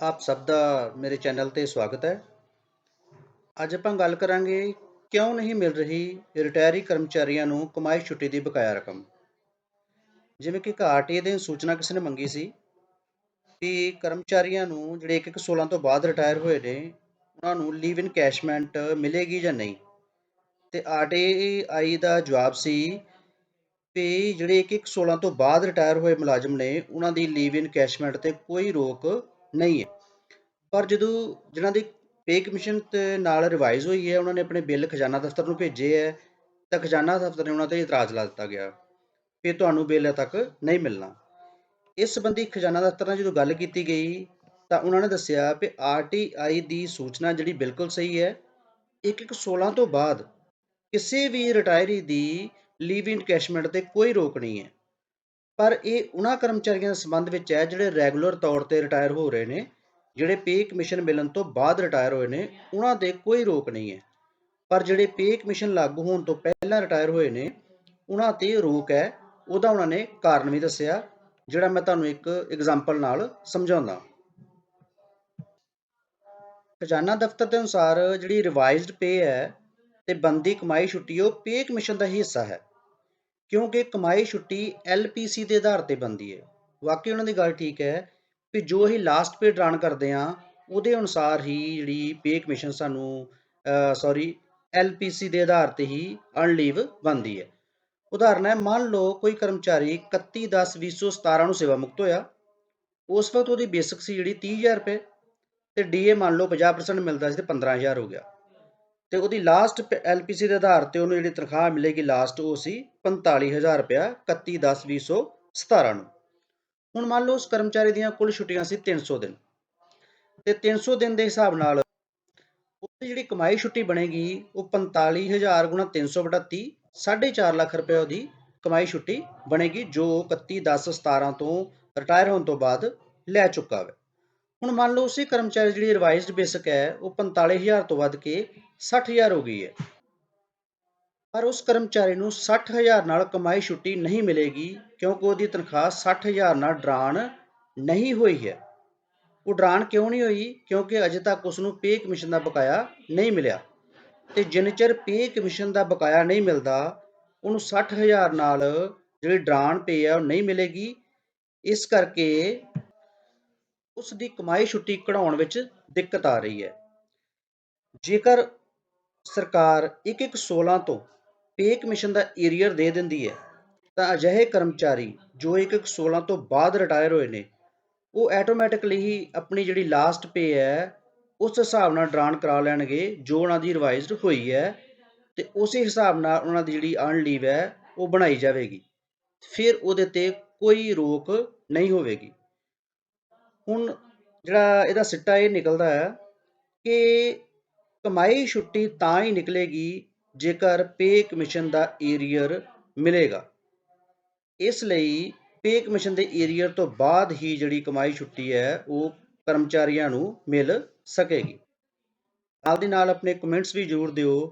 ਆਪ ਸਭ ਦਾ ਮੇਰੇ ਚੈਨਲ ਤੇ ਸਵਾਗਤ ਹੈ। ਅੱਜ ਆਪਾਂ ਗੱਲ ਕਰਾਂਗੇ ਕਿਉਂ ਨਹੀਂ ਮਿਲ ਰਹੀ ਰਿਟਾਇਰੀ ਕਰਮਚਾਰੀਆਂ ਨੂੰ ਕਮਾਈ ਛੁੱਟੀ ਦੀ ਬਕਾਇਆ ਰਕਮ। ਜਿਵੇਂ ਕਿ ਆਰਟੀਏ ਦੇ ਸੂਚਨਾ ਕਿਸੇ ਨੇ ਮੰਗੀ ਸੀ ਕਿ ਕਰਮਚਾਰੀਆਂ ਨੂੰ ਜਿਹੜੇ 1 1 16 ਤੋਂ ਬਾਅਦ ਰਿਟਾਇਰ ਹੋਏ ਨੇ, ਉਹਨਾਂ ਨੂੰ ਲੀਵ ਇਨ ਕੈਸ਼ਮੈਂਟ ਮਿਲੇਗੀ ਜਾਂ ਨਹੀਂ। ਤੇ ਆਰਟੀਆਈ ਦਾ ਜਵਾਬ ਸੀ ਵੀ ਜਿਹੜੇ 1 1 16 ਤੋਂ ਬਾਅਦ ਰਿਟਾਇਰ ਹੋਏ ਮੁਲਾਜ਼ਮ ਨੇ, ਉਹਨਾਂ ਦੀ ਲੀਵ ਇਨ ਕੈਸ਼ਮੈਂਟ ਤੇ ਕੋਈ ਰੋਕ ਨਹੀਂ ਹੈ। ਪਰ ਜਦੋਂ ਜਿਨ੍ਹਾਂ ਦੀ ਪੇ ਕਮਿਸ਼ਨ ਤੇ ਨਾਲ ਰਿਵਾਈਜ਼ ਹੋਈ ਹੈ, ਉਹਨਾਂ ਨੇ ਆਪਣੇ ਬਿੱਲ ਖਜ਼ਾਨਾ ਦਫ਼ਤਰ ਨੂੰ ਭੇਜੇ ਹੈ, ਤਾਂ ਖਜ਼ਾਨਾ ਦਫ਼ਤਰ ਨੇ ਉਹਨਾਂ ਤੇ ਇਤਰਾਜ਼ ਲਾ ਦਿੱਤਾ ਗਿਆ ਕਿ ਤੁਹਾਨੂੰ ਬਿੱਲ ਤੱਕ ਨਹੀਂ ਮਿਲਣਾ। ਇਸ ਸੰਬੰਧੀ ਖਜ਼ਾਨਾ ਦਫ਼ਤਰ ਨਾਲ ਜਦੋਂ ਗੱਲ ਕੀਤੀ ਗਈ, ਤਾਂ ਉਹਨਾਂ ਨੇ ਦੱਸਿਆ ਕਿ ਆਰਟੀਆਈ ਦੀ ਸੂਚਨਾ ਜਿਹੜੀ ਬਿਲਕੁਲ ਸਹੀ ਹੈ 1 1 16 ਤੋਂ ਬਾਅਦ ਕਿਸੇ ਵੀ ਰਿਟਾਇਰੀ ਦੀ ਲੀਵ ਇਨ ਕੈਸ਼ਮੈਂਟ ਤੇ ਕੋਈ ਰੋਕ ਨਹੀਂ ਹੈ। ਪਰ ਇਹ ਉਹਨਾਂ ਕਰਮਚਾਰੀਆਂ ਦੇ ਸੰਬੰਧ ਵਿੱਚ ਹੈ ਜਿਹੜੇ ਰੈਗੂਲਰ ਤੌਰ ਤੇ ਰਿਟਾਇਰ ਹੋ ਰਹੇ ਨੇ, ਜਿਹੜੇ ਪੇ ਕਮਿਸ਼ਨ ਮਿਲਣ ਤੋਂ ਬਾਅਦ ਰਿਟਾਇਰ ਹੋਏ ਨੇ ਉਹਨਾਂ ਤੇ ਕੋਈ ਰੋਕ ਨਹੀਂ ਹੈ। ਪਰ ਜਿਹੜੇ ਪੇ ਕਮਿਸ਼ਨ ਲਾਗੂ ਹੋਣ ਤੋਂ ਪਹਿਲਾਂ ਰਿਟਾਇਰ ਹੋਏ ਨੇ ਉਹਨਾਂ ਤੇ ਰੋਕ ਹੈ, ਉਹਦਾ ਉਹਨਾਂ ਨੇ ਕਾਰਨ ਵੀ ਦੱਸਿਆ, ਜਿਹੜਾ ਮੈਂ ਤੁਹਾਨੂੰ ਇੱਕ ਐਗਜ਼ਾਮਪਲ ਨਾਲ ਸਮਝਾਉਂਦਾ। ਖਜ਼ਾਨਾ ਦਫ਼ਤਰ ਦੇ ਅਨੁਸਾਰ ਜਿਹੜੀ ਰਿਵਾਈਜ਼ਡ ਪੇ ਹੈ ਤੇ ਬੰਦੀ ਕਮਾਈ ਛੁੱਟੀ, ਉਹ ਪੇ ਕਮਿਸ਼ਨ ਦਾ ਹੀ ਹਿੱਸਾ ਹੈ। ਕਿਉਂਕਿ ਕਮਾਈ ਛੁੱਟੀ ਐਲਪੀਸੀ ਦੇ ਆਧਾਰ ਤੇ ਬੰਦੀ ਹੈ। ਵਾਕਈ ਉਹਨਾਂ ਦੀ ਗੱਲ ਠੀਕ ਹੈ ਵੀ ਜੋ ਅਸੀਂ ਲਾਸਟ ਪੇ ਡਰਾਨ ਕਰਦੇ ਆ ਉਹਦੇ ਅਨੁਸਾਰ ਹੀ ਜਿਹੜੀ ਪੇ ਕਮਿਸ਼ਨ ਸਾਨੂੰ ਸੌਰੀ ਐਲਪੀਸੀ ਦੇ ਆਧਾਰ ਤੇ ਹੀ ਅਰਨ ਲੀਵ ਬੰਦੀ ਹੈ। ਉਦਾਹਰਨ ਹੈ, ਮੰਨ ਲਓ ਕੋਈ ਕਰਮਚਾਰੀ 31/10/2017 ਨੂੰ ਸੇਵਾ ਮੁਕਤ ਹੋਇਆ। ਉਸ ਵਕਤ ਉਹਦੀ ਬੇਸਿਕ ਸੀ ਜਿਹੜੀ 30000 ਰੁਪਏ ਤੇ ਡੀਏ ਮੰਨ ਲਓ 50% ਮਿਲਦਾ ਸੀ ਤੇ 15000 ਹੋ ਗਿਆ। ਤੇ ਉਹਦੀ ਲਾਸਟ ਐਲਪੀਸੀ ਦੇ ਆਧਾਰ ਤੇ ਉਹਨੂੰ ਜਿਹੜੀ ਤਨਖਾਹ ਮਿਲੇਗੀ ਲਾਸਟ ਉਹ ਸੀ 45000 ਰੁਪਇਆ 31/10/2017 ਨੂੰ। ਹੁਣ ਮੰਨ ਲਓ ਉਸ ਕਰਮਚਾਰੀ ਦੀਆਂ ਕੁੱਲ ਛੁੱਟੀਆਂ ਸੀ 300 ਦਿਨ। ਤੇ 300 ਦਿਨ ਦੇ ਹਿਸਾਬ ਨਾਲ ਉਹਦੀ ਜਿਹੜੀ ਕਮਾਈ ਛੁੱਟੀ ਬਣੇਗੀ ਉਹ 45000 ਗੁਣਾ 300 ਬਟਾ 30 4.5 ਲੱਖ ਰੁਪਏ ਉਹਦੀ ਕਮਾਈ ਛੁੱਟੀ ਬਣੇਗੀ, ਜੋ 31/10/17 ਤੋਂ ਰਿਟਾਇਰ ਹੋਣ ਤੋਂ ਬਾਅਦ ਲੈ ਚੁੱਕਾ ਹੈ ਹੁਣ ਮੰਨ ਲਓ ਉਸੇ ਕਰਮਚਾਰੀ ਜਿਹੜੀ ਰਿਵਾਈਜ਼ਡ ਬੇਸਿਕ ਹੈ, ਉਹ 45000 ਤੋਂ ਵੱਧ ਕੇ 60000 ਹੋ ਗਈ ਹੈ। ਪਰ ਉਸ ਕਰਮਚਾਰੀ ਨੂੰ 60000 ਨਾਲ ਕਮਾਈ ਛੁੱਟੀ ਨਹੀਂ ਮਿਲੇਗੀ, ਕਿਉਂਕਿ ਉਹਦੀ ਤਨਖਾਹ 60000 ਨਾਲ ਡਰਾਨ ਨਹੀਂ ਹੋਈ ਹੈ। ਉਹ ਡਰਾਨ ਕਿਉਂ ਨਹੀਂ ਹੋਈ? ਕਿਉਂਕਿ ਅਜੇ ਤੱਕ ਉਸ ਨੂੰ ਪੇ ਕਮਿਸ਼ਨ ਦਾ ਬਕਾਇਆ ਨਹੀਂ ਮਿਲਿਆ। ਤੇ ਜਿੰਨ ਚਿਰ ਪੇ ਕਮਿਸ਼ਨ ਦਾ ਬਕਾਇਆ ਨਹੀਂ ਮਿਲਦਾ, ਉਹਨੂੰ 60000 ਨਾਲ ਜਿਹੜੀ ਡਰਾਨ ਪੇ ਹੈ ਉਹ ਨਹੀਂ ਮਿਲੇਗੀ। ਇਸ ਕਰਕੇ ਉਸ ਦੀ ਕਮਾਈ ਛੁੱਟੀ ਕਢਾਉਣ ਵਿੱਚ ਦਿੱਕਤ ਆ ਰਹੀ ਹੈ। ਜੇਕਰ ਸਰਕਾਰ 1-1-16 ਤੋਂ ਪੇ ਕਮਿਸ਼ਨ ਦਾ ਏਰੀਅਰ ਦੇ ਦਿੰਦੀ ਹੈ, ਤਾਂ ਅਜਿਹੇ ਕਰਮਚਾਰੀ ਜੋ 1-1-16 ਤੋਂ ਬਾਅਦ ਰਿਟਾਇਰ ਹੋਏ ਨੇ, ਉਹ ਆਟੋਮੈਟਿਕਲੀ ਹੀ ਆਪਣੀ ਜਿਹੜੀ ਲਾਸਟ ਪੇ ਹੈ, ਉਸ ਹਿਸਾਬ ਨਾਲ ਡਰਾਨ ਕਰਾ ਲੈਣਗੇ ਜੋ ਉਹਨਾਂ ਦੀ ਰਿਵਾਈਜ਼ਡ ਹੋਈ ਹੈ ਤੇ ਉਸੇ ਹਿਸਾਬ ਨਾਲ ਉਹਨਾਂ ਦੀ ਜਿਹੜੀ ਅਰਨ ਲੀਵ ਹੈ, ਉਹ ਬਣਾਈ ਜਾਵੇਗੀ। ਫਿਰ ਉਹਦੇ ਤੇ ਕੋਈ ਰੋਕ ਨਹੀਂ ਹੋਵੇਗੀ। ਹੁਣ ਜਿਹੜਾ ਇਹਦਾ ਸਿੱਟਾ ਇਹ ਨਿਕਲਦਾ ਹੈ ਕਿ ਕਮਾਈ ਛੁੱਟੀ ਤਾਂ ਹੀ ਨਿਕਲੇਗੀ ਜੇਕਰ ਪੇ ਕਮਿਸ਼ਨ ਦਾ ਏਰੀਅਰ ਮਿਲੇਗਾ। ਇਸ ਲਈ ਪੇ ਕਮਿਸ਼ਨ ਦੇ ਏਰੀਅਰ ਤੋਂ ਬਾਅਦ ਹੀ ਜਿਹੜੀ ਕਮਾਈ ਛੁੱਟੀ ਹੈ, ਉਹ ਕਰਮਚਾਰੀਆਂ ਨੂੰ ਮਿਲ ਸਕੇਗੀ। ਨਾਲ ਦੀ ਨਾਲ ਆਪਣੇ ਕਮੈਂਟਸ ਵੀ ਜ਼ਰੂਰ ਦਿਓ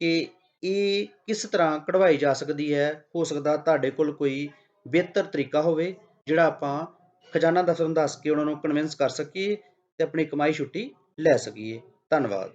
ਕਿ ਇਹ ਕਿਸ ਤਰ੍ਹਾਂ ਕਢਵਾਈ ਜਾ ਸਕਦੀ ਹੈ। ਹੋ ਸਕਦਾ ਤੁਹਾਡੇ ਕੋਲ ਕੋਈ ਬਿਹਤਰ ਤਰੀਕਾ ਹੋਵੇ, ਜਿਹੜਾ ਆਪਾਂ ਖਜ਼ਾਨਾ ਦਫ਼ਤਰ ਨੂੰ ਦੱਸ ਕੇ ਉਹਨਾਂ ਨੂੰ ਕਨਵਿੰਸ ਕਰ ਸਕੀਏ ਤੇ ਆਪਣੀ ਕਮਾਈ ਛੁੱਟੀ ਲੈ ਸਕੀਏ। ਧੰਨਵਾਦ।